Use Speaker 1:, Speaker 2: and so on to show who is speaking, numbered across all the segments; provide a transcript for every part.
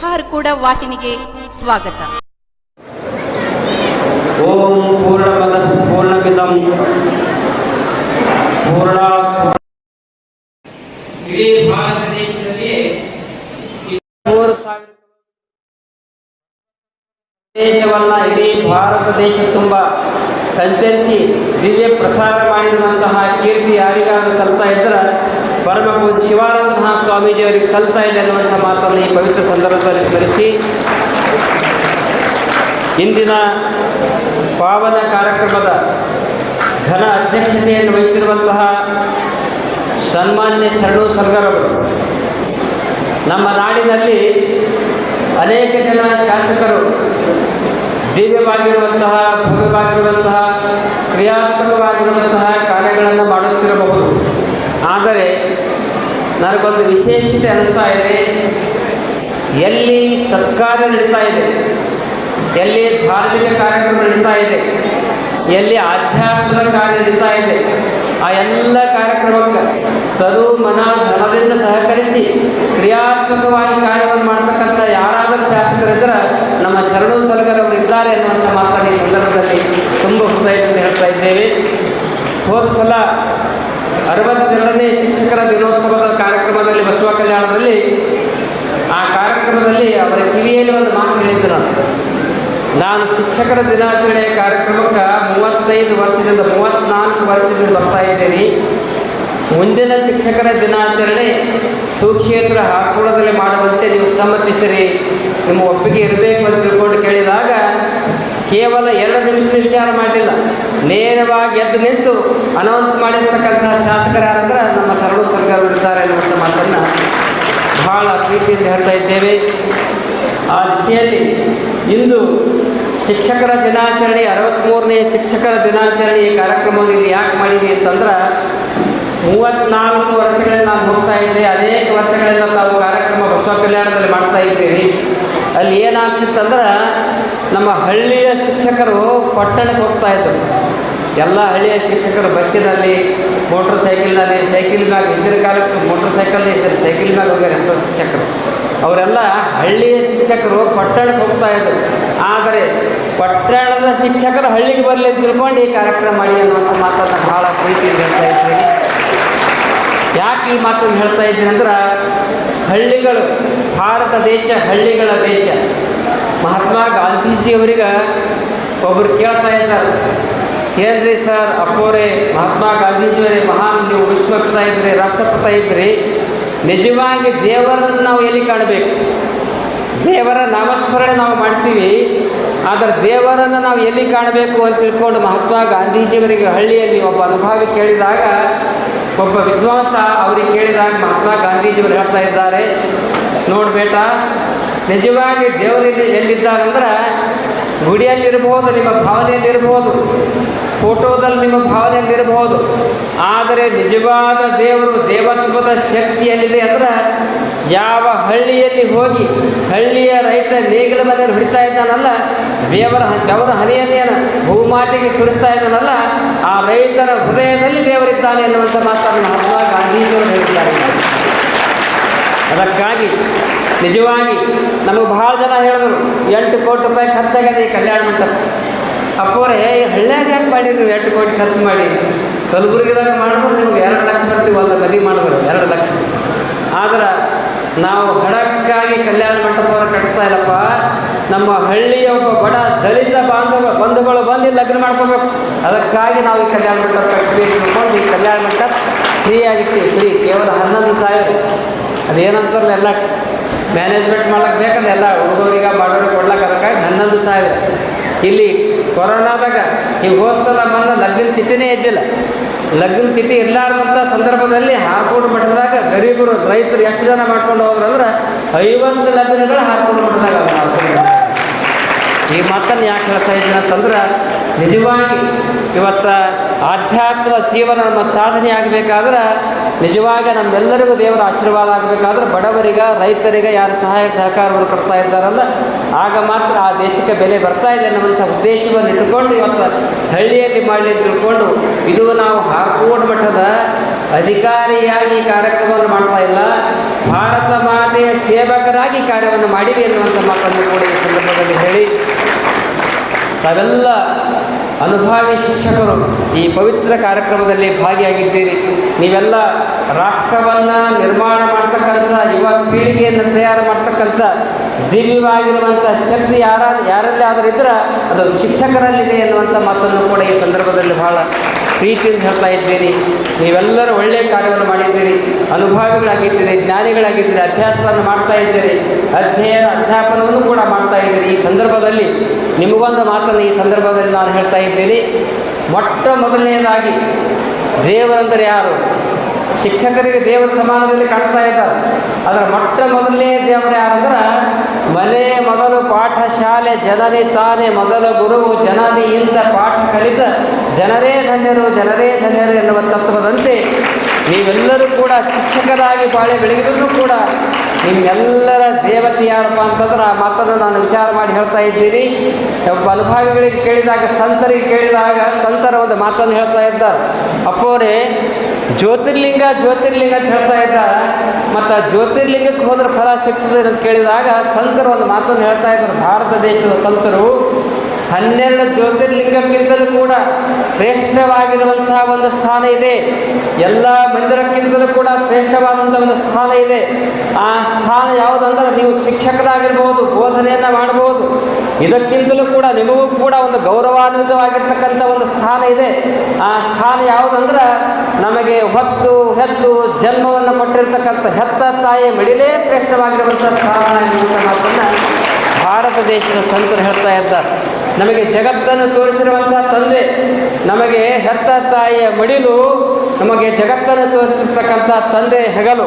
Speaker 1: ಹಾರ್ಕೂಡ ವಾಹಿನಿಗೆ ಸ್ವಾಗತ.
Speaker 2: ಓಂ ಪೂರ್ಣಮದ ಪೂರ್ಣಮಿದಂ. ಪೂರ್ಣ ಇಡೀ ಭಾರತ ದೇಶದಲ್ಲಿ ಮೂರು ಸಾವಿರ ದೇಶವನ್ನ ಇಡೀ ಭಾರತ ದೇಶ ತುಂಬಾ ಸಂಚರಿಸಿ ದಿವ್ಯ ಪ್ರಸಾರ ಮಾಡಿರುವಂತಹ ಕೀರ್ತಿ ಯಾರಿಗಾದ್ರೂ ಸಲ್ತಾ ಇದ್ರೆ ಪರಮ ಶಿವಾನಂದ ಸ್ವಾಮೀಜಿಯವರಿಗೆ ಸಲ್ತಾ ಇದೆ ಅನ್ನುವಂಥ ಮಾತನ್ನು ಈ ಪವಿತ್ರ ಸಂದರ್ಭದಲ್ಲಿ ಸ್ಮರಿಸಿ. ಇಂದಿನ ಪಾವನ ಕಾರ್ಯಕ್ರಮದ ಘನ ಅಧ್ಯಕ್ಷತೆಯನ್ನು ವಹಿಸಿರುವಂತಹ ಸನ್ಮಾನ್ಯ ಶರಣು ಸರ್ಗರವರು, ನಮ್ಮ ನಾಡಿನಲ್ಲಿ ಅನೇಕ ಜನ ಶಾಸಕರು ದಿವ್ಯವಾಗಿರುವಂತಹ, ಭವ್ಯವಾಗಿರುವಂತಹ, ಕ್ರಿಯಾತ್ಮಕವಾಗಿರುವಂತಹ ಕಾರ್ಯಗಳನ್ನು ಮಾಡುತ್ತಿರಬಹುದು ಆದರೆ ನನಗೊಂದು ವಿಶೇಷತೆ ಅನಿಸ್ತಾ ಇದೆ. ಎಲ್ಲಿ ಸತ್ಕಾರ ನಡೀತಾ ಇದೆ, ಎಲ್ಲಿ ಧಾರ್ಮಿಕ ಕಾರ್ಯಕ್ರಮ ನಡೀತಾ ಇದೆ, ಎಲ್ಲಿ ಆಧ್ಯಾತ್ಮದ ಕಾರ್ಯ ನಡೀತಾ ಇದೆ, ಆ ಎಲ್ಲ ಕಾರ್ಯಕ್ರಮಕ್ಕೆ ತರು ಮನ ಧನದಿಂದ ಸಹಕರಿಸಿ ಕ್ರಿಯಾತ್ಮಕವಾಗಿ ಕಾರ್ಯವನ್ನು ಮಾಡ್ತಕ್ಕಂಥ ಯಾರಾದರೂ ಶಾಸಕರಿದ್ದರೆ ನಮ್ಮ ಶರಣು ಸರ್ಕಾರವರು ಇದ್ದಾರೆ ಅನ್ನುವಂಥ ಮಾತನ್ನು ಈ ಸಂದರ್ಭದಲ್ಲಿ ತುಂಬ ಹೃದಯದಿಂದ ಹೇಳ್ತಾ ಇದ್ದೇವೆ. ಹೋದ ಸಲ ಅರವತ್ತೆರಡನೇ ಶಿಕ್ಷಕರ ದಿನೋತ್ಸವದ ಕಾರ್ಯಕ್ರಮದಲ್ಲಿ ಬಸವ ಕಲ್ಯಾಣದಲ್ಲಿ, ಆ ಕಾರ್ಯಕ್ರಮದಲ್ಲಿ ಅವರ ಕಿವಿಯಲ್ಲಿ ಒಂದು ಮಾತು ಹೇಳಿದ್ರು ನಾನು. ಶಿಕ್ಷಕರ ದಿನಾಚರಣೆ ಕಾರ್ಯಕ್ರಮಕ್ಕೆ ಮೂವತ್ತೈದು ವರ್ಷದಿಂದ ಮೂವತ್ತ್ನಾಲ್ಕು ವರ್ಷದಿಂದ ಬರ್ತಾ ಇದ್ದೀನಿ. ಮುಂದಿನ ಶಿಕ್ಷಕರ ದಿನಾಚರಣೆ ಸುಕ್ಷೇತ್ರ ಹಾಕೋಳದಲ್ಲಿ ಮಾಡುವಂತೆ ನೀವು ಸಮ್ಮತಿಸಿರಿ. ನಿಮ್ಮ ಒಪ್ಪಿಗೆ ಇರಬೇಕು ಅಂತ ತಿಳ್ಕೊಂಡು ಕೇಳಿದಾಗ ಕೇವಲ ಎರಡು ನಿಮಿಷ ವಿಚಾರ ಮಾಡಲಿಲ್ಲ. ನೇರವಾಗಿ ಎದ್ದು ನಿಂತು ಅನೌನ್ಸ್ ಮಾಡಿರ್ತಕ್ಕಂಥ ಶಾಸಕರು ಯಾರಂದ್ರೆ ನಮ್ಮ ಶರಣು ಸರ್ಕಾರ ಇರ್ತಾರೆ ಅನ್ನುವಂಥ ಮಾತನ್ನು ಬಹಳ ಪ್ರೀತಿಯಿಂದ ಹೇಳ್ತಾ ಇದ್ದೇವೆ. ಆ ದಿಶೆಯಲ್ಲಿ ಇಂದು ಶಿಕ್ಷಕರ ದಿನಾಚರಣೆ ಅರವತ್ತ್ಮೂರನೇ ಶಿಕ್ಷಕರ ದಿನಾಚರಣೆ ಈ ಕಾರ್ಯಕ್ರಮವನ್ನು ಇಲ್ಲಿ ಯಾಕೆ ಮಾಡಿದ್ವಿ ಅಂತಂದ್ರೆ ಮೂವತ್ತ್ನಾಲ್ಕು ವರ್ಷಗಳಿಂದ ನಾನು ಹೋಗ್ತಾ ಇದ್ದೆ, ಅನೇಕ ವರ್ಷಗಳಿಂದ ನಾವು ಕಾರ್ಯಕ್ರಮ ಬಸವ ಕಲ್ಯಾಣದಲ್ಲಿ ಮಾಡ್ತಾ ಇದ್ದೀವಿ. ಅಲ್ಲಿ ಏನಾಗ್ತಿತ್ತಂದ್ರೆ ನಮ್ಮ ಹಳ್ಳಿಯ ಶಿಕ್ಷಕರು ಪಟ್ಟಣಕ್ಕೆ ಹೋಗ್ತಾ ಇದ್ದರು ಎಲ್ಲ ಹಳ್ಳಿಯ ಶಿಕ್ಷಕರು ಬಸ್ಸಿನಲ್ಲಿ, ಮೋಟ್ರ್ ಸೈಕಲ್ನಲ್ಲಿ, ಸೈಕಲ್ ಮ್ಯಾಗ, ಹಿಂದಿನ ಕಾಲಕ್ಕೆ ಮೋಟ್ರ್ ಸೈಕಲ್ ಇದ್ದರು ಸೈಕಲ್ ಮ್ಯಾಗ ಹೋಗ್ಯಾರ ಎಂಥ ಶಿಕ್ಷಕರು. ಅವರೆಲ್ಲ ಹಳ್ಳಿಯ ಶಿಕ್ಷಕರು ಪಟ್ಟಣಕ್ಕೆ ಹೋಗ್ತಾ ಇದ್ದರು ಆದರೆ ಪಟ್ಟಣದ ಶಿಕ್ಷಕರು ಹಳ್ಳಿಗೆ ಬರಲಿ ಅಂತ ತಿಳ್ಕೊಂಡು ಈ ಕಾರ್ಯಕ್ರಮ ಮಾಡಿ ಅನ್ನುವಂಥ ಮಾತನ್ನು ಭಾಳ ಪ್ರೀತಿಯಿಂದ ಹೇಳ್ತಾ ಇದ್ದೀನಿ. ಯಾಕೆ ಈ ಮಾತನ್ನು ಹೇಳ್ತಾ ಇದ್ದೀನಿ ಅಂದ್ರೆ ಹಳ್ಳಿಗಳು ಭಾರತ ದೇಶ, ಹಳ್ಳಿಗಳ ದೇಶ. ಮಹಾತ್ಮ ಗಾಂಧೀಜಿಯವರಿಗೆ ಒಬ್ಬರು ಕೇಳ್ತಾ ಇದ್ದಾರೆ. ಏನ್ರಿ ಸರ್, ಅಪ್ಪೋರೆ, ಮಹಾತ್ಮ ಗಾಂಧೀಜಿಯವರೇ, ಮಹಾನ್ ನೀವು ವಿಶ್ವಪಿತ ಇದ್ರಿ ರಾಷ್ಟ್ರಪಿತ ಇದ್ರಿ. ನಿಜವಾಗಿ ದೇವರನ್ನು ನಾವು ಎಲ್ಲಿ ಕಾಣಬೇಕು? ದೇವರ ನಾಮಸ್ಮರಣೆ ನಾವು ಮಾಡ್ತೀವಿ. ಆದರೆ ದೇವರನ್ನು ನಾವು ಎಲ್ಲಿ ಕಾಣಬೇಕು ಅಂತ ತಿಳ್ಕೊಂಡು ಮಹಾತ್ಮ ಗಾಂಧೀಜಿಯವರಿಗೆ ಹಳ್ಳಿಯಲ್ಲಿ ಒಬ್ಬ ಅನುಭವಿ ಕೇಳಿದಾಗ, ಒಬ್ಬ ವಿದ್ವಾಂಸ ಅವರಿಗೆ ಕೇಳಿದಾಗ ಮಹಾತ್ಮ ಗಾಂಧೀಜಿಯವರು ಹೇಳ್ತಾ ಇದ್ದಾರೆ ನೋಡ್ಬೇಟ ನಿಜವಾಗಿ ದೇವರಿಗೆ ಎಲ್ಲಿದ್ದಾರಂದ್ರೆ ಗುಡಿಯಲ್ಲಿರ್ಬೋದು ನಿಮ್ಮ ಭಾವನೆಯಲ್ಲಿರ್ಬೋದು ಫೋಟೋದಲ್ಲಿ ನಿಮ್ಮ ಭಾವನೆಯಲ್ಲಿರ್ಬೋದು ಆದರೆ ನಿಜವಾದ ದೇವರು ದೇವತ್ವದ ಶಕ್ತಿಯಲ್ಲಿದೆ ಅಂದ್ರೆ ಯಾವ ಹಳ್ಳಿಯಲ್ಲಿ ಹೋಗಿ ಹಳ್ಳಿಯ ರೈತ ನೇಗಿಲ ಮನೆಯಲ್ಲಿ ಹೊಡಿತಾ ಇದ್ದಾನಲ್ಲ, ದೇವರ ಬೆವರ ಹನಿಯನ್ನೇನ ಭೂಮಾತೆಗೆ ಸುರಿಸ್ತಾ ಇದ್ದಾನಲ್ಲ, ಆ ರೈತರ ಹೃದಯದಲ್ಲಿ ದೇವರಿದ್ದಾನೆ ಎನ್ನುವಂಥ ಮಾತನ್ನು ಮಹಾತ್ಮ ಗಾಂಧೀಜಿಯವರು ಹೇಳಿದ್ದಾರೆ ಅದಕ್ಕಾಗಿ ನಿಜವಾಗಿ ನಮಗೆ ಭಾಳ ಜನ ಹೇಳಿದ್ರು, ಎಂಟು ಕೋಟಿ ರೂಪಾಯಿ ಖರ್ಚಾಗಿದೆ ಈ ಕಲ್ಯಾಣ ಮಂಟಪ. ಅಪ್ಪವರೇ ಹಳ್ಳ್ಯಾಗ ಯಾಕೆ ಮಾಡಿದ್ರು ಎಂಟು ಕೋಟಿ ಖರ್ಚು ಮಾಡಿ? ಕಲಬುರಗಿದಾಗ ಮಾಡಿದ್ರು ನಿಮ್ಗೆ ಎರಡು ಲಕ್ಷ ಬರ್ತೀವಿ ಒಂದು ಮದುವೆ ಮಾಡಿದ್ರು ಎರಡು ಲಕ್ಷ. ಆದ್ರೆ ನಾವು ಹಣಕ್ಕಾಗಿ ಕಲ್ಯಾಣ ಮಂಟಪವನ್ನು ಕಟ್ಟಿಸ್ತಾ ಇಲ್ಲಪ್ಪ. ನಮ್ಮ ಹಳ್ಳಿಯ ಒಬ್ಬ ಬಡ ದಲಿತ ಬಾಂಧವ, ಬಂಧುಗಳು ಬಂದು ಲಗ್ನ ಮಾಡ್ಕೋಬೇಕು. ಅದಕ್ಕಾಗಿ ನಾವು ಈ ಕಲ್ಯಾಣ ಮಂಟಪ ಕಟ್ಟಬೇಕು ಈ ಕಲ್ಯಾಣ ಮಂಟಪ ಫ್ರೀ ಆಗಿತ್ತು ಫ್ರೀ ಕೇವಲ ಹನ್ನೊಂದು ಸಾವಿರ. ಅದೇನಂತಾರಲ್ಲ ಎಲ್ಲ ಮ್ಯಾನೇಜ್ಮೆಂಟ್ ಮಾಡೋಕ್ಕೆ ಬೇಕಂದ್ರೆ ಎಲ್ಲ ಹುಡುಗರಿಗೆ ಮಾಡೋರಿಗೆ ಕೊಡ್ಲಕ್ಕೆ ಅದಕ್ಕಾಗಿ ಹನ್ನೊಂದು ಸಾವಿರ. ಇಲ್ಲಿ ಕೊರೋನಾದಾಗ ಈಗ ಹೋಗ್ತಲ್ಲ ಮೊನ್ನೆ ಲಗ್ನ ತಿಥಿನೇ ಇದ್ದಿಲ್ಲ. ಲಗ್ನ ತಿಥಿ ಇರಲಾರ್ದಂಥ ಸಂದರ್ಭದಲ್ಲಿ ಹಾರ್ಕೋಡು ಮಠದಾಗ ಗರೀಬರು, ರೈತರು ಎಷ್ಟು ಜನ ಮಾಡ್ಕೊಂಡು ಹೋದ್ರಂದ್ರೆ ಐವತ್ತು ಲಗ್ನಗಳು ಹಾರ್ಕೋಡು ಮಠದಾಗ ಈ ಮಾತನ್ನು ಯಾಕೆ ಹೇಳ್ತಾ ಇದ್ದೀನಿ ಅಂತಂದ್ರೆ ನಿಜವಾಗಿ ಇವತ್ತು ಆಧ್ಯಾತ್ಮದ ಜೀವನ ನಮ್ಮ ಸಾಧನೆ ಆಗಬೇಕಾದ್ರೆ ನಿಜವಾಗಿ ನಮ್ಮೆಲ್ಲರಿಗೂ ದೇವರ ಆಶೀರ್ವಾದ ಆಗಬೇಕಾದ್ರೆ ಬಡವರಿಗ, ರೈತರಿಗೆ ಯಾರು ಸಹಾಯ ಸಹಕಾರವನ್ನು ಕೊಡ್ತಾ ಇದ್ದಾರಲ್ಲ, ಆಗ ಮಾತ್ರ ಆ ದೇಶಕ್ಕೆ ಬೆಲೆ ಬರ್ತಾ ಇದೆ ಅನ್ನುವಂಥ ಉದ್ದೇಶವನ್ನು ಇಟ್ಟುಕೊಂಡು ಇವತ್ತು ಹಳ್ಳಿಯಲ್ಲಿ ಮಾಡಲಿ ತಿಳ್ಕೊಂಡು ಇದು ನಾವು ಹಾರ್ಕೋಡ್ ಮಠದ ಅಧಿಕಾರಿಯಾಗಿ ಕಾರ್ಯಕ್ರಮವನ್ನು ಮಾಡ್ತಾ ಇಲ್ಲ. ಭಾರತ ಮಾತೆಯ ಸೇವಕರಾಗಿ ಕಾರ್ಯವನ್ನು ಮಾಡಿವೆ ಎನ್ನುವಂಥ ಮಾತನ್ನು ಕೂಡ ಈ ಸಂದರ್ಭದಲ್ಲಿ ಹೇಳಿ ತಾವೆಲ್ಲ ಅನುಭವಿ ಶಿಕ್ಷಕರು, ಈ ಪವಿತ್ರ ಕಾರ್ಯಕ್ರಮದಲ್ಲಿ ಭಾಗಿಯಾಗಿದ್ದೀರಿ. ನೀವೆಲ್ಲ ರಾಷ್ಟ್ರವನ್ನು ನಿರ್ಮಾಣ ಮಾಡ್ತಕ್ಕಂಥ, ಯುವ ಪೀಳಿಗೆಯನ್ನು ತಯಾರು ಮಾಡ್ತಕ್ಕಂಥ ದಿವ್ಯವಾಗಿರುವಂಥ ಶಕ್ತಿ ಯಾರ ಯಾರಲ್ಲಿ ಆದರೂ ಇದ್ರೆ ಅದು ಶಿಕ್ಷಕರಲ್ಲಿದೆ ಎನ್ನುವಂಥ ಮಾತನ್ನು ಕೂಡ ಈ ಸಂದರ್ಭದಲ್ಲಿ ಬಹಳ ಪ್ರೀತಿಯಿಂದ ಹೇಳ್ತಾ ಇದ್ದೀರಿ. ನೀವೆಲ್ಲರೂ ಒಳ್ಳೆಯ ಕಾರ್ಯವನ್ನು ಮಾಡಿದ್ದೀರಿ. ಅನುಭವಿಗಳಾಗಿದ್ದೀರಿ, ಜ್ಞಾನಿಗಳಾಗಿದ್ದೀರಿ ಅಭ್ಯಾಸವನ್ನು ಮಾಡ್ತಾ ಇದ್ದೀರಿ. ಅಧ್ಯಯನ, ಅಧ್ಯಾಪನವನ್ನು ಕೂಡ ಮಾಡ್ತಾ ಇದ್ದೀರಿ. ಈ ಸಂದರ್ಭದಲ್ಲಿ ನಿಮಗೊಂದು ಮಾತನ್ನು ಈ ಸಂದರ್ಭದಲ್ಲಿ ನಾನು ಹೇಳ್ತಾ ಇದ್ದೀನಿ ಮೊಟ್ಟ ಮೊದಲನೆಯದಾಗಿ ದೇವರಂದರೆ ಯಾರು? ಶಿಕ್ಷಕರಿಗೆ ದೇವರ ಸಮಾನದಲ್ಲಿ ಕಾಣ್ತಾ ಇದ್ದಾರೆ. ಅದರ ಮೊಟ್ಟ ಮೊದಲನೇ ದೇವರು ಯಾರಂದ್ರೆ ಮನೆ ಮೊದಲು ಪಾಠಶಾಲೆ, ಜನನಿ ತಾನೇ ಮೊದಲ ಗುರುವು ಜನನಿಯಿಂದ ಜನರೇ ಧನ್ಯರು ಜನರೇ ಧನ್ಯರು ಎನ್ನುವ ತತ್ವದಂತೆ ನೀವೆಲ್ಲರೂ ಕೂಡ ಶಿಕ್ಷಕರಾಗಿ ಬಾಳೆ ಬೆಳಗಿದ್ರು ಕೂಡ ನಿಮ್ಮೆಲ್ಲರ ದೇವತೆ ಯಾರಪ್ಪ ಅಂತಂದ್ರೆ ಆ ಮಾತನ್ನು ನಾನು ವಿಚಾರ ಮಾಡಿ ಹೇಳ್ತಾ ಇದ್ದೀನಿ. ಅನುಭವಿಗಳಿಗೆ ಕೇಳಿದಾಗ, ಸಂತರಿಗೆ ಕೇಳಿದಾಗ ಸಂತರ ಒಂದು ಮಾತನ್ನು ಹೇಳ್ತಾ ಇದ್ದಾರೆ. ಅಪ್ಪೋರೆ, ಜ್ಯೋತಿರ್ಲಿಂಗ ಜ್ಯೋತಿರ್ಲಿಂಗ ಅಂತ ಹೇಳ್ತಾ ಇದ್ದ ಮತ್ತು ಜ್ಯೋತಿರ್ಲಿಂಗಕ್ಕೆ ಹೋದ್ರೆ ಫಲ ಸಿಗ್ತದೆ ಅಂತ ಕೇಳಿದಾಗ ಸಂತರು ಒಂದು ಮಾತನ್ನು ಹೇಳ್ತಾ ಇದ್ದಾರೆ. ಭಾರತ ದೇಶದ ಸಂತರು ಹನ್ನೆರಡು ಜ್ಯೋತಿರ್ಲಿಂಗಕ್ಕಿಂತಲೂ ಕೂಡ ಶ್ರೇಷ್ಠವಾಗಿರುವಂತಹ ಒಂದು ಸ್ಥಾನ ಇದೆ. ಎಲ್ಲ ಮಂದಿರಕ್ಕಿಂತಲೂ ಕೂಡ ಶ್ರೇಷ್ಠವಾದಂಥ ಒಂದು ಸ್ಥಾನ ಇದೆ. ಆ ಸ್ಥಾನ ಯಾವುದಂದ್ರೆ ನೀವು ಶಿಕ್ಷಕರಾಗಿರ್ಬೋದು, ಬೋಧನೆಯನ್ನು ಮಾಡಬಹುದು. ಇದಕ್ಕಿಂತಲೂ ಕೂಡ ನಿಮಗೂ ಕೂಡ ಒಂದು ಗೌರವಾನ್ವಿತವಾಗಿರ್ತಕ್ಕಂಥ ಒಂದು ಸ್ಥಾನ ಇದೆ. ಆ ಸ್ಥಾನ ಯಾವುದಂದ್ರೆ ನಮಗೆ ಹೊತ್ತು, ಹೆತ್ತು, ಜನ್ಮವನ್ನು ಕೊಟ್ಟಿರ್ತಕ್ಕಂಥ ಹೆತ್ತ, ತಾಯಿ, ಮಡಿಲೇ ಶ್ರೇಷ್ಠವಾಗಿರುವಂಥ ಸ್ಥಾನ ಭಾರತ ದೇಶದ ಸಂತರು ಹೇಳ್ತಾ ಇದ್ದಾರೆ. ನಮಗೆ ಜಗತ್ತನ್ನು ತೋರಿಸಿರುವಂಥ ತಂದೆ, ನಮಗೆ ಹೆತ್ತ ತಾಯಿಯ ಮಡಿಲು, ನಮಗೆ ಜಗತ್ತನ್ನು ತೋರಿಸಿರ್ತಕ್ಕಂಥ ತಂದೆ ಹೆಗಲು,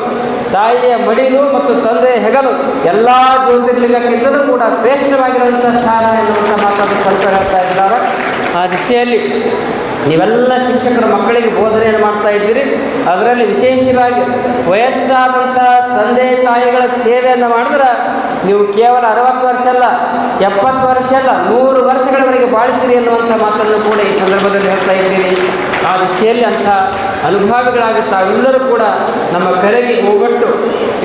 Speaker 2: ತಾಯಿಯ ಮಡಿಲು ಮತ್ತು ತಂದೆ ಹೆಗಲು, ಎಲ್ಲ ಜ್ಯೋತಿರ್ಲಿಂಗಕ್ಕಿಂತಲೂ ಕೂಡ ಶ್ರೇಷ್ಠವಾಗಿರುವಂಥ ಸ್ಥಾನ ಎನ್ನುವಂಥ ಮಾತನ್ನು ಸಂತರು ಹೇಳ್ತಾ ಇದ್ದಾರೆ. ಆ ದಿಶೆಯಲ್ಲಿ ನೀವೆಲ್ಲ ಶಿಕ್ಷಕರ ಮಕ್ಕಳಿಗೆ ಬೋಧನೆಯನ್ನು ಮಾಡ್ತಾ ಇದ್ದೀರಿ. ಅದರಲ್ಲಿ ವಿಶೇಷವಾಗಿ ವಯಸ್ಸಾದಂಥ ತಂದೆ ತಾಯಿಗಳ ಸೇವೆಯನ್ನು ಮಾಡಿದ್ರೆ ನೀವು ಕೇವಲ ಅರವತ್ತು ವರ್ಷ ಅಲ್ಲ, ಎಪ್ಪತ್ತು ವರ್ಷ ಅಲ್ಲ, ನೂರು ವರ್ಷಗಳವರೆಗೆ ಬಾಳ್ತೀರಿ ಅನ್ನುವಂಥ ಮಾತನ್ನು ಕೂಡ ಈ ಸಂದರ್ಭದಲ್ಲಿ ಹೇಳ್ತಾ ಇದ್ದೀರಿ. ಆ ದಿಶೆಯಲ್ಲಿ ಅಂಥ ತಾವೆಲ್ಲರೂ ಕೂಡ ನಮ್ಮ ಕರೆಗೆ ಹೋಗಟ್ಟು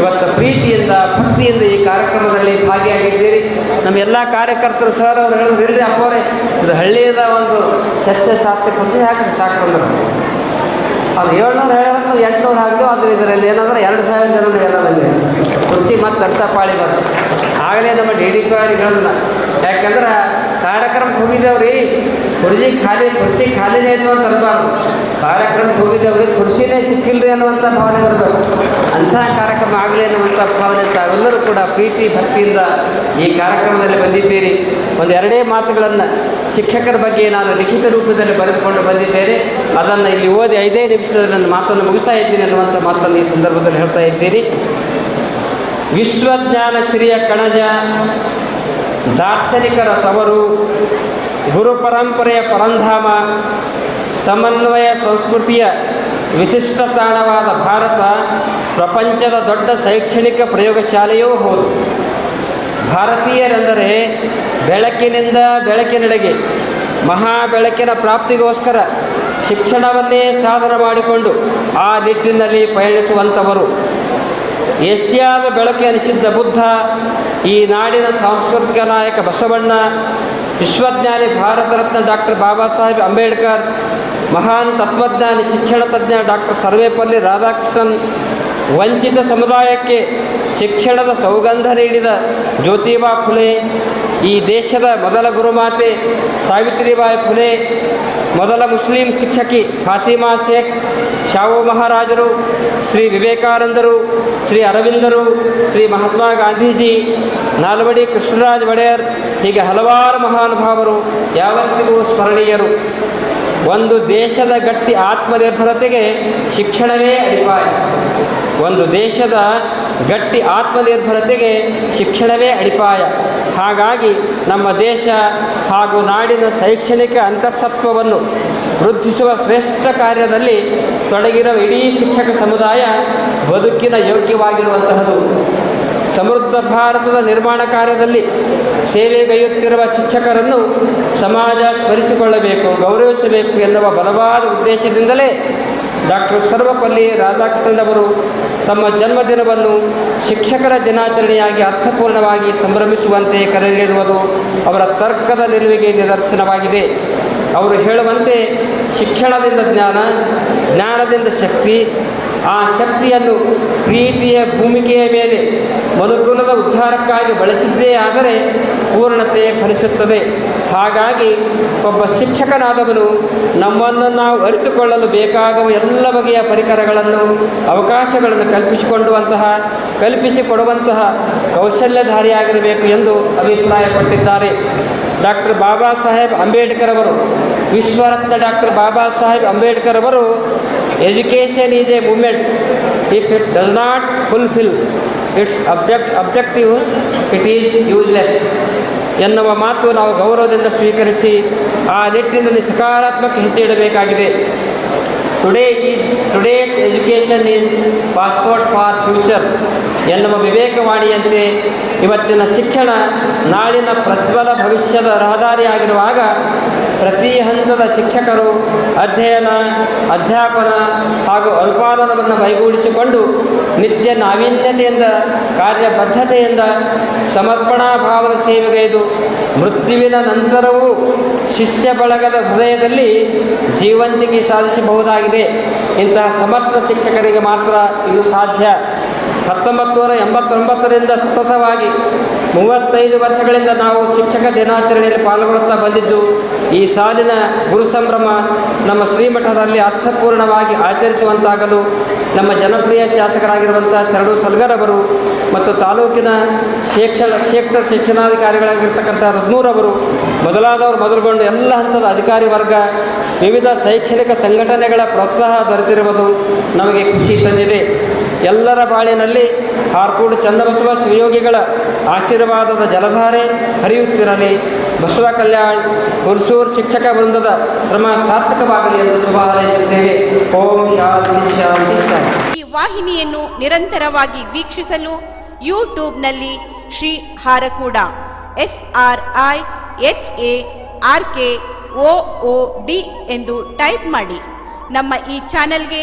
Speaker 2: ಇವತ್ತು ಪ್ರೀತಿಯಿಂದ, ಭಕ್ತಿಯಿಂದ ಈ ಕಾರ್ಯಕ್ರಮದಲ್ಲಿ ಭಾಗಿಯಾಗಿದ್ದೀರಿ. ನಮ್ಮ ಎಲ್ಲ ಕಾರ್ಯಕರ್ತರು ಸರ್ ಅವರು ಹೇಳಿದ್ರೆ ಅಪ್ಪವರೇ ಇದು ಹಳ್ಳಿಯದ ಒಂದು ಸಸ್ಯಶಾಸ್ತ್ರ ಕೃಷಿ ಹಾಕಿ ಸಾಕು ಅಂದರು ಅದು ಏಳ್ನೂರು ಹೇಳೋದು ಎಂಟುನೂರು ಹಾಕಿದ್ರು ಅದ್ರ ಇದರಲ್ಲಿ ಏನಂದ್ರೆ ಎರಡು ಸಾವಿರ ಜನ ಎಲ್ಲ ಬಂದಿದೆ ಕೃಷಿ ಮತ್ತು ಕರ್ಸಪಾಳಿ ಬಂತು ಆಗಲೇ ನಮ್ಮ ಡಿ ಡಿ ಪಿ ಹೇಳಿದ್ನ ಯಾಕಂದ್ರೆ ಕಾರ್ಯಕ್ರಮಕ್ಕೆ ಹೋಗಿದ್ದೇವ್ರಿ ಕುರ್ಜಿ ಖಾಲಿ ಕುರ್ಸಿ ಖಾಲಿನೇ ಇದ್ವು ಅಂತ ಅನ್ಬಾರ್ದು. ಕಾರ್ಯಕ್ರಮಕ್ಕೆ ಹೋಗಿದ್ದೇವ್ರಿ ಕುರ್ಸಿನೇ ಸಿಕ್ಕಿಲ್ರಿ ಅನ್ನುವಂಥ ಭಾವನೆ ಬರಬೇಕು. ಅಂಥ ಕಾರ್ಯಕ್ರಮ ಆಗಲಿ ಅನ್ನುವಂಥ ಭಾವನೆ ತಾವೆಲ್ಲರೂ ಕೂಡ ಪ್ರೀತಿ, ಭಕ್ತಿಯಿಂದ ಈ ಕಾರ್ಯಕ್ರಮದಲ್ಲಿ ಬಂದಿದ್ದೀರಿ. ಒಂದು ಎರಡೇ ಮಾತುಗಳನ್ನು ಶಿಕ್ಷಕರ ಬಗ್ಗೆ ನಾನು ಲಿಖಿತ ರೂಪದಲ್ಲಿ ಬರೆದುಕೊಂಡು ಬಂದಿದ್ದೇನೆ. ಅದನ್ನು ಇಲ್ಲಿ ಓದಿ ಐದೇ ನಿಮಿಷದಲ್ಲಿ ನನ್ನ ಮಾತನ್ನು ಮುಗಿಸ್ತಾ ಇದ್ದೀನಿ ಅನ್ನುವಂಥ ಮಾತನ್ನು ಈ ಸಂದರ್ಭದಲ್ಲಿ ಹೇಳ್ತಾ ಇದ್ದೀನಿ. ವಿಶ್ವಜ್ಞಾನ ಸಿರಿಯ ಕಣಜ ದಾರ್ಶನಿಕರ ತವರು ಗುರು ಪರಂಪರೆಯ ಪರಂಧಾಮ, ಸಮನ್ವಯ ಸಂಸ್ಕೃತಿಯ ವಿಶಿಷ್ಟ ತಾಣವಾದ ಭಾರತ, ಪ್ರಪಂಚದ ದೊಡ್ಡ ಶೈಕ್ಷಣಿಕ ಪ್ರಯೋಗಶಾಲೆಯೂ ಹೌದು. ಭಾರತೀಯರೆಂದರೆ ಬೆಳಕಿನಿಂದ ಬೆಳಕಿನೆಡೆಗೆ ಮಹಾ ಬೆಳಕಿನ ಪ್ರಾಪ್ತಿಗೋಸ್ಕರ ಶಿಕ್ಷಣವನ್ನೇ ಸಾಧನ ಮಾಡಿಕೊಂಡು ಆ ನಿಟ್ಟಿನಲ್ಲಿ ಪಯಣಿಸುವಂಥವರು. ಏಷ್ಯಾದ ಬೆಳಕೆ ಅನಿಸಿದ್ದ ಬುದ್ಧ, ಈ ನಾಡಿನ ಸಾಂಸ್ಕೃತಿಕ ನಾಯಕ ಬಸವಣ್ಣ, ವಿಶ್ವಜ್ಞಾನಿ ಭಾರತ ರತ್ನ ಡಾಕ್ಟರ್ ಬಾಬಾ ಸಾಹೇಬ್ ಅಂಬೇಡ್ಕರ್, ಮಹಾನ್ ತತ್ವಜ್ಞಾನಿ ಶಿಕ್ಷಣ ತಜ್ಞ ಡಾಕ್ಟರ್ ಸರ್ವೇಪಲ್ಲಿ ರಾಧಾಕೃಷ್ಣನ್ ವಂಚಿತ ಸಮುದಾಯಕ್ಕೆ ಶಿಕ್ಷಣದ ಸೌಗಂಧ ನೀಡಿದ ಜ್ಯೋತಿಬಾ ಫುಲೆ ಈ ದೇಶದ ಮೊದಲ ಗುರುಮಾತೆ ಸಾವಿತ್ರಿಬಾಯಿ ಫುಲೆ, ಮೊದಲ ಮುಸ್ಲಿಂ ಶಿಕ್ಷಕಿ ಫಾತಿಮಾ ಶೇಖ್ ಶಾವು ಮಹಾರಾಜರು, ಶ್ರೀ ವಿವೇಕಾನಂದರು, ಶ್ರೀ ಅರವಿಂದರು, ಶ್ರೀ ಮಹಾತ್ಮ ಗಾಂಧೀಜಿ, ನಾಲ್ವಡಿ ಕೃಷ್ಣರಾಜ್ ಒಡೆಯರ್, ಹೀಗೆ ಹಲವಾರು ಮಹಾನುಭಾವರು, ಯಾವತ್ತಿಗೂ ಸ್ಮರಣೀಯರು. ಒಂದು ದೇಶದ ಗಟ್ಟಿ ಆತ್ಮನಿರ್ಭರತೆಗೆ ಶಿಕ್ಷಣವೇ ಅಡಿಪಾಯ. ಒಂದು ದೇಶದ ಗಟ್ಟಿ ಆತ್ಮನಿರ್ಭರತೆಗೆ ಶಿಕ್ಷಣವೇ ಅಡಿಪಾಯ. ಹಾಗಾಗಿ ನಮ್ಮ ದೇಶ ಹಾಗೂ ನಾಡಿನ ಶೈಕ್ಷಣಿಕ ಅಂತಃಸತ್ವವನ್ನು ವೃದ್ಧಿಸುವ ಶ್ರೇಷ್ಠ ಕಾರ್ಯದಲ್ಲಿ ತೊಡಗಿರುವ ಇಡೀ ಶಿಕ್ಷಕ ಸಮುದಾಯ ಬದುಕಿನ ಯೋಗ್ಯವಾಗಿರುವಂತಹದು. ಸಮೃದ್ಧ ಭಾರತದ ನಿರ್ಮಾಣ ಕಾರ್ಯದಲ್ಲಿ ಸೇವೆಗೈಯುತ್ತಿರುವ ಶಿಕ್ಷಕರನ್ನು ಸಮಾಜ ಸ್ಮರಿಸಿಕೊಳ್ಳಬೇಕು, ಗೌರವಿಸಬೇಕು ಎನ್ನುವ ಬಲವಾದ ಉದ್ದೇಶದಿಂದಲೇ ಡಾಕ್ಟರ್ ಸರ್ವಪಲ್ಲಿ ರಾಧಾಕೃಷ್ಣನವರು ತಮ್ಮ ಜನ್ಮದಿನವನ್ನು ಶಿಕ್ಷಕರ ದಿನಾಚರಣೆಯಾಗಿ ಅರ್ಥಪೂರ್ಣವಾಗಿ ಸಂಭ್ರಮಿಸುವಂತೆ ಕರೆ ನೀಡಿರುವುದು ಅವರ ತರ್ಕದ ನಿಲುವಿಗೆ ನಿದರ್ಶನವಾಗಿದೆ. ಅವರು ಹೇಳುವಂತೆ ಶಿಕ್ಷಣದಿಂದ ಜ್ಞಾನ, ಜ್ಞಾನದಿಂದ ಶಕ್ತಿ, ಆ ಶಕ್ತಿಯನ್ನು ಪ್ರೀತಿಯ ಭೂಮಿಕೆಯ ಮೇಲೆ ಮನುಕುಲದ ಉದ್ಧಾರಕ್ಕಾಗಿ ಬಳಸಿದ್ದೇ ಆದರೆ ಪೂರ್ಣತೆ ಫಲಿಸುತ್ತದೆ. ಹಾಗಾಗಿ ಒಬ್ಬ ಶಿಕ್ಷಕನಾದವನು ನಮ್ಮನ್ನು ನಾವು ಅರಿತುಕೊಳ್ಳಲು ಬೇಕಾಗುವ ಎಲ್ಲ ಬಗೆಯ ಪರಿಕರಗಳನ್ನು, ಅವಕಾಶಗಳನ್ನು ಕಲ್ಪಿಸಿಕೊಳ್ಳುವಂತಹ, ಕಲ್ಪಿಸಿಕೊಡುವಂತಹ ಕೌಶಲ್ಯಧಾರಿಯಾಗಿರಬೇಕು ಎಂದು ಅಭಿಪ್ರಾಯಪಟ್ಟಿದ್ದಾರೆ. ಡಾಕ್ಟರ್ ಬಾಬಾ ಸಾಹೇಬ್ ಅಂಬೇಡ್ಕರ್ ಅವರು, ವಿಶ್ವರತ್ನ ಡಾಕ್ಟರ್ ಬಾಬಾ ಸಾಹೇಬ್ ಅಂಬೇಡ್ಕರ್ ಅವರು education is a movement if it does not fulfil its object objectives it is useless ಎನ್ನುವ ಮಾತು ನಾವು ಗೌರವದಿಂದ ಸ್ವೀಕರಿಸಿ ಆ ನಿಟ್ಟಿನಲ್ಲಿ ಸಕಾರಾತ್ಮಕ ಹೆಜ್ಜೆ ಇಡಬೇಕಾಗಿದೆ. ಟುಡೇ ಈ today education is passport for future ಎನ್ನುವ ವಿವೇಕವಾಣಿಯಂತೆ ಇವತ್ತಿನ ಶಿಕ್ಷಣ ನಾಳಿನ ಪ್ರಜ್ವಲ ಭವಿಷ್ಯದ ರಹದಾರಿಯಾಗಿರುವಾಗ ಪ್ರತಿ ಹಂತದ ಶಿಕ್ಷಕರು ಅಧ್ಯಯನ, ಅಧ್ಯಾಪನ ಹಾಗೂ ಅನುಪಾದನವನ್ನು ಮೈಗೂಡಿಸಿಕೊಂಡು ನಿತ್ಯ ನಾವೀನ್ಯತೆಯಿಂದ, ಕಾರ್ಯಬದ್ಧತೆಯಿಂದ ಸಮರ್ಪಣಾ ಭಾವದ ಸೇವೆಗೈದು ಮೃತ್ಯುವಿನ ನಂತರವೂ ಶಿಷ್ಯ ಬಳಗದ ಹೃದಯದಲ್ಲಿ ಜೀವಂತಿಕೆ ಸಾಧಿಸಬಹುದಾಗಿದೆ. ಇಂತಹ ಸಮರ್ಥ ಶಿಕ್ಷಕರಿಗೆ ಮಾತ್ರ ಇದು ಸಾಧ್ಯ. ಹತ್ತೊಂಬತ್ತು ನೂರ ಎಂಬತ್ತೊಂಬತ್ತರಿಂದ ಸತತವಾಗಿ ಮೂವತ್ತೈದು ವರ್ಷಗಳಿಂದ ನಾವು ಶಿಕ್ಷಕ ದಿನಾಚರಣೆಯಲ್ಲಿ ಪಾಲ್ಗೊಳ್ಳುತ್ತಾ ಬಂದಿದ್ದು, ಈ ಸಾಲಿನ ಗುರು ಸಂಭ್ರಮ ನಮ್ಮ ಶ್ರೀಮಠದಲ್ಲಿ ಅರ್ಥಪೂರ್ಣವಾಗಿ ಆಚರಿಸುವಂತಾಗಲು ನಮ್ಮ ಜನಪ್ರಿಯ ಶಾಸಕರಾಗಿರುವಂಥ ಶರಣು ಸಲ್ಗರವರು ಮತ್ತು ತಾಲೂಕಿನ ಶಿಕ್ಷಣ ಕ್ಷೇತ್ರ ಶಿಕ್ಷಣಾಧಿಕಾರಿಗಳಾಗಿರ್ತಕ್ಕಂಥ ರದ್ನೂರವರು ಮೊದಲಾದವರು ಮೊದಲುಗೊಂಡು ಎಲ್ಲ ಹಂತದ ಅಧಿಕಾರಿ ವರ್ಗ, ವಿವಿಧ ಶೈಕ್ಷಣಿಕ ಸಂಘಟನೆಗಳ ಪ್ರೋತ್ಸಾಹ ದೊರೆತಿರುವುದು ನಮಗೆ ಖುಷಿ ತಂದಿದೆ. ಎಲ್ಲರ ಬಾಳಿನಲ್ಲಿ ಹಾರ್ಕೂಡು ಚನ್ನಬಸವ ಶ್ರೀಯೋಗಿಗಳ ಆಶೀರ್ವಾದದ ಜಲಧಾರೆ ಹರಿಯುತ್ತಿರಲಿ. ಬಸವ ಕಲ್ಯಾಣ್ ಹುರ್ಸೂರ್ ಶಿಕ್ಷಕ ವೃಂದದ ಶ್ರಮ ಸಾರ್ಥಕವಾಗಲಿ ಎಂದು ಶುಭ ಹಾರೈಸುತ್ತೇವೆ ಓಂ ಶಾಂತಿ ಶಾಂತಿ
Speaker 1: ಈ ವಾಹಿನಿಯನ್ನು ನಿರಂತರವಾಗಿ ವೀಕ್ಷಿಸಲು ಯೂಟ್ಯೂಬ್ನಲ್ಲಿ Shri Harakuda, S R I, H A, R K O D ಎಂದು ಟೈಪ್ ಮಾಡಿ. ನಮ್ಮ ಈ ಚಾನೆಲ್ಗೆ